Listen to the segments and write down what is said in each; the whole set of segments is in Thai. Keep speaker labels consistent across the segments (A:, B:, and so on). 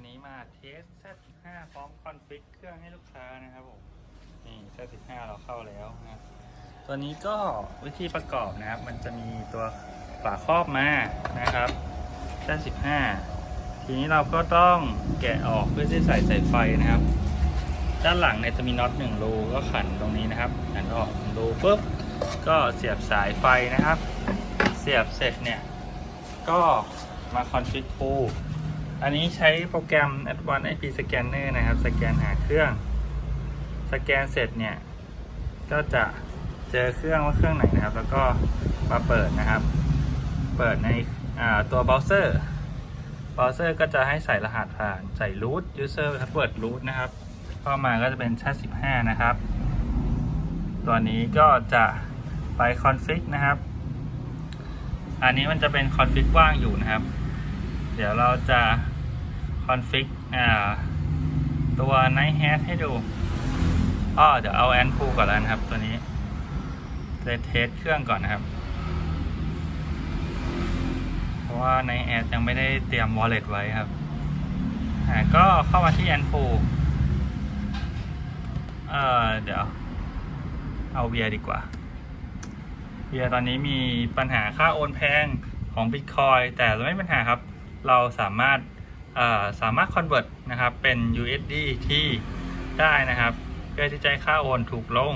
A: วันนี้มาเทส Z15 พร้อมคอนฟิกเครื่องให้ลูกค้านะครับผม นี่ Z15 เราเข้าแล้วนะครับตัวนี้ก็วิธีประกอบนะครับ มันจะมีตัวฝาครอบมานะครับ Z15 ทีนี้เราก็ต้องแกะออกเพื่อที่ใส่สายไฟนะครับ ด้านหลังเนี่ยจะมีน็อตหนึ่งรูก็ขันตรงนี้นะครับขันออกรูปุ๊บก็เสียบสายไฟนะครับ เสียบเสร็จเนี่ย ก็มาคอนฟิกฟู อันนี้ใช้โปรแกรม Advanced IP Scanner นะครับ สแกนหาเครื่อง สแกนเสร็จเนี่ย ก็จะเจอเครื่องว่าเครื่องไหนนะครับ แล้วก็มาเปิดนะครับ เปิดในตัวเบราว์เซอร์เบราว์เซอร์ก็จะให้ใส่รหัสผ่านใส่ root user password root นะครับ เข้ามาก็จะเป็นชาติ15 นะครับ ตัวนี้ก็จะไปคอนฟิกนะครับ อันนี้มันจะเป็นคอนฟิกว่างอยู่นะครับ เดี๋ยวเราจะ อนฟิกตัว Night Hat ให้ดูอ้อเดี๋ยวเอาแอนพูก่อนแล้วนะครับ ตัวนี้จะเทสเครื่องก่อนนะครับ เพราะว่าในแอดยังไม่ได้เตรียม wallet ไว้ครับก็เข้ามาที่แอนพูเออเดี๋ยว เอาเวียดีกว่าเวียตอนนี้มีปัญหาค่าโอนแพงของ Bitcoin แต่ไม่มีปัญหาครับ เราสามารถ สามารถ convert นะครับเป็น USD ที่ได้นะครับ เพื่อที่จะค่าโอนถูกลง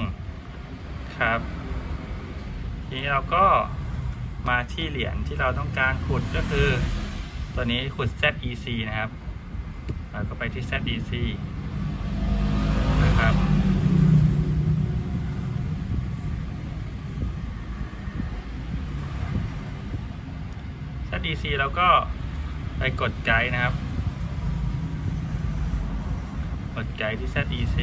A: ครับ ทีนี้เราก็มาที่เหรียญที่เราต้องการขุดก็คือ ตัวนี้ขุด ZEC นะครับเราก็ไปที่ ZEC นะครับ ZEC แล้วก็ ไปกดไกด์นะครับ กดไกด์ที่ ZEC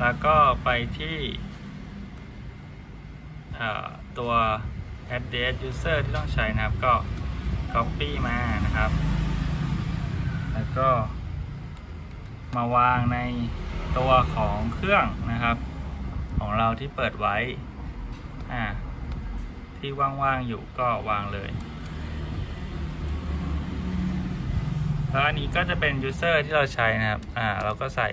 A: แล้วก็ไปที่ตัว address user ที่ต้องใช้นะครับ ก็ copy มานะครับ แล้วก็มาวางในตัวของเครื่องนะครับ ของเราที่เปิดไว้ อ่า ที่ว่างๆอยู่ก็วางเลย แล้วอันนี้ก็จะเป็น user ที่เราใช้นะครับ อ่า เราก็ใส่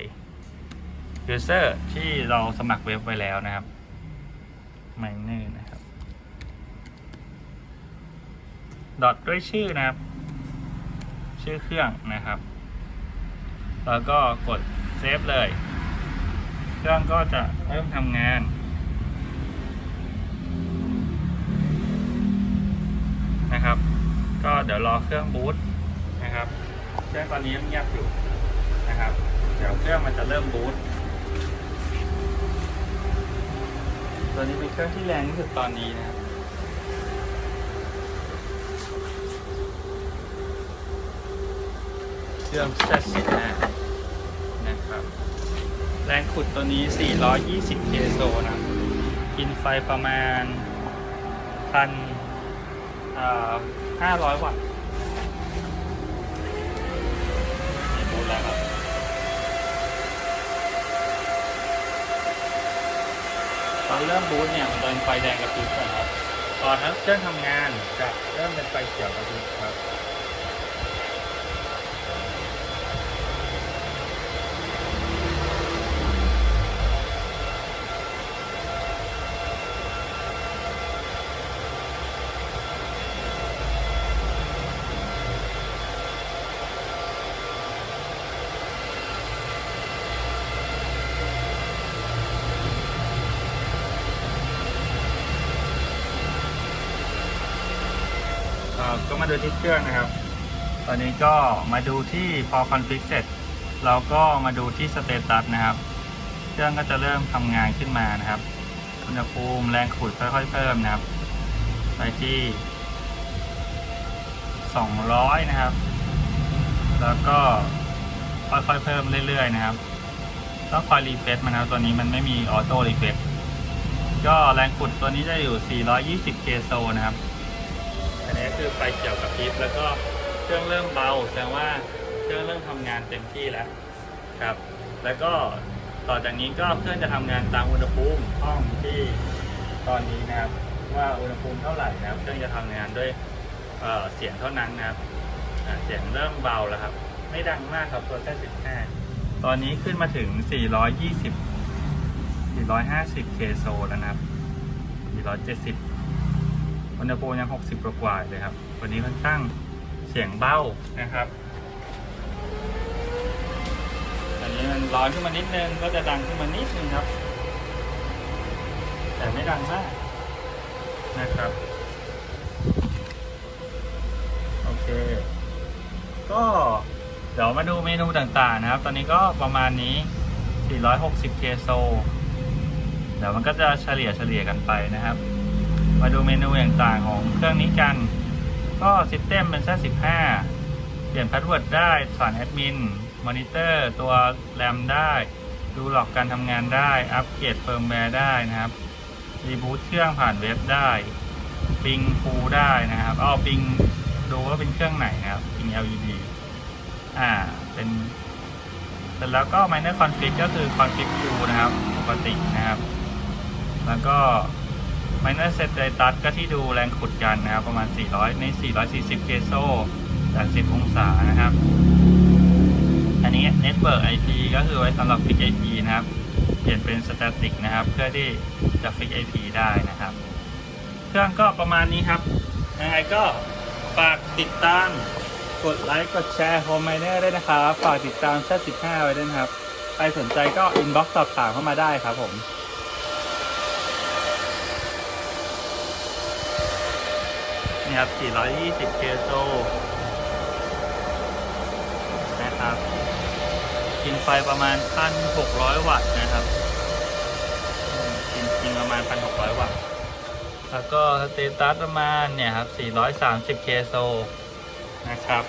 A: user ที่เราสมัครเว็บไว้แล้วนะครับ miner นะครับ ดอทด้วยชื่อนะครับ ชื่อเครื่องนะครับ แล้วก็กดเซฟเลย เครื่องก็จะเริ่มทำงาน นะครับ ก็เดี๋ยวรอเครื่องบูตนะครับเครื่องตอนนี้ยังเงียบอยู่นะครับ เดี๋ยวเครื่องมันจะเริ่มบูตตัวนี้เป็นเครื่องที่แรงที่สุดตอนนี้นะครับเครื่อง Z15 นะนะครับ แรงขุดตัวนี้ 420เคโซนะกินไฟประมาณพัน ห้าร้อยวัตต์นี่บูทแล้วครับ ตอนเริ่มบูทเนี่ยมันเป็นไฟแดงกระพริบก่อนครับ ตอนนั้นเครื่องทำงานจะเริ่มเป็นไฟเขียวกระพริบครับ ก็มาดูที่เครื่องนะครับ ตอนนี้ก็มาดูที่พอคอนฟิกเสร็จเราก็มาดูที่สเตตัสนะครับ เครื่องก็จะเริ่มทำงานขึ้นมานะครับ อุณหภูมิแรงขูดค่อยๆเพิ่มนะครับ ไปที่ 200 นะครับ แล้วก็ค่อยๆเพิ่มเรื่อยๆนะครับต้องคอยรีเฟรชมันนะครับตัวนี้มันไม่มีออโต้รีเฟรชก็แรงขุดตัวนี้จะอยู่ 420เคโซนะครับ อันนี้คือไฟเขียวกับพริบแล้วก็เครื่องเริ่มเบาแสดงว่าเครื่องเริ่มทำงานเต็มที่แล้วครับ แล้วก็ต่อจากนี้ก็เครื่องจะทำงานตามอุณหภูมิห้องที่ตอนนี้นะครับ ว่าอุณหภูมิเท่าไหร่นะครับ เครื่องจะทำงานด้วยเเสียงเท่านั้นนะครับเสียงเริ่มเบาแล้วครับ ไม่ดังมากครับตัวแค่15 ตอนนี้ขึ้นมาถึง 420 450 เคโซแล้วนะครับ 470 ณหภูมิยัง 60 กว่าๆเลยครับวันนี้ค่อนข้างเสียงเบ้านะครับอันนี้มันร้อนขึ้นมานิดนึงก็จะดังขึ้นมานิดนึงครับ แต่ไม่ดังมากนะครับ โอเค ก็เดี๋ยวมาดูเมนูต่างๆนะครับ ตอนนี้ก็ประมาณนี้ 460 เคโซเดี๋ยวมันก็จะเฉลี่ยเฉลี่ยกันไปนะครับ มาดูเมนูต่างๆของเครื่องนี้กัน ก็ซิสเต็มเป็นแค่15 เปลี่ยนพาสเวิร์ดได้สอนแอดมิน มอนิเตอร์ ตัวแรมได้ ดูหลอกการทำงานได้ อัปเกรดเฟิร์มแวร์ได้นะครับ รีบูตเครื่องผ่านเว็บได้ปิงฟูได้นะครับเอาปิงดูว่าเป็นเครื่องไหนนะครับปิง LED อ่า เป็นเสร็จแล้วก็ minor config ก็คือ config view นะครับ ปกตินะครับ แล้วก็ minor set status ก็ที่ดูแรงขุดกันนะครับ ประมาณ 400 ใน 440 เกโซ80องศานะครับ อันนี้ network IP ก็คือไว้สำหรับ fix IP นะครับ เปลี่ยนเป็น static นะครับ เพื่อที่จะ fix IP ได้นะครับ เครื่องก็ประมาณนี้ครับยังไงก็ฝากติดตาม กดไลค์ กดแชร์โฮมไมเนอร์ด้วยนะครับ ฝากติดตามแชท15 ไว้ด้วยนะครับ ใครสนใจก็อินบ็อกซ์สอบถามเข้ามาได้ครับผม ครับ 420เคโซนะครับ กินไฟประมาณ 1,600 วัตต์นะครับ กินกินประมาณ 1,600 วัตต์ แล้วก็สเตตัสประมาณเนี่ยครับ 430เคโซนะครับ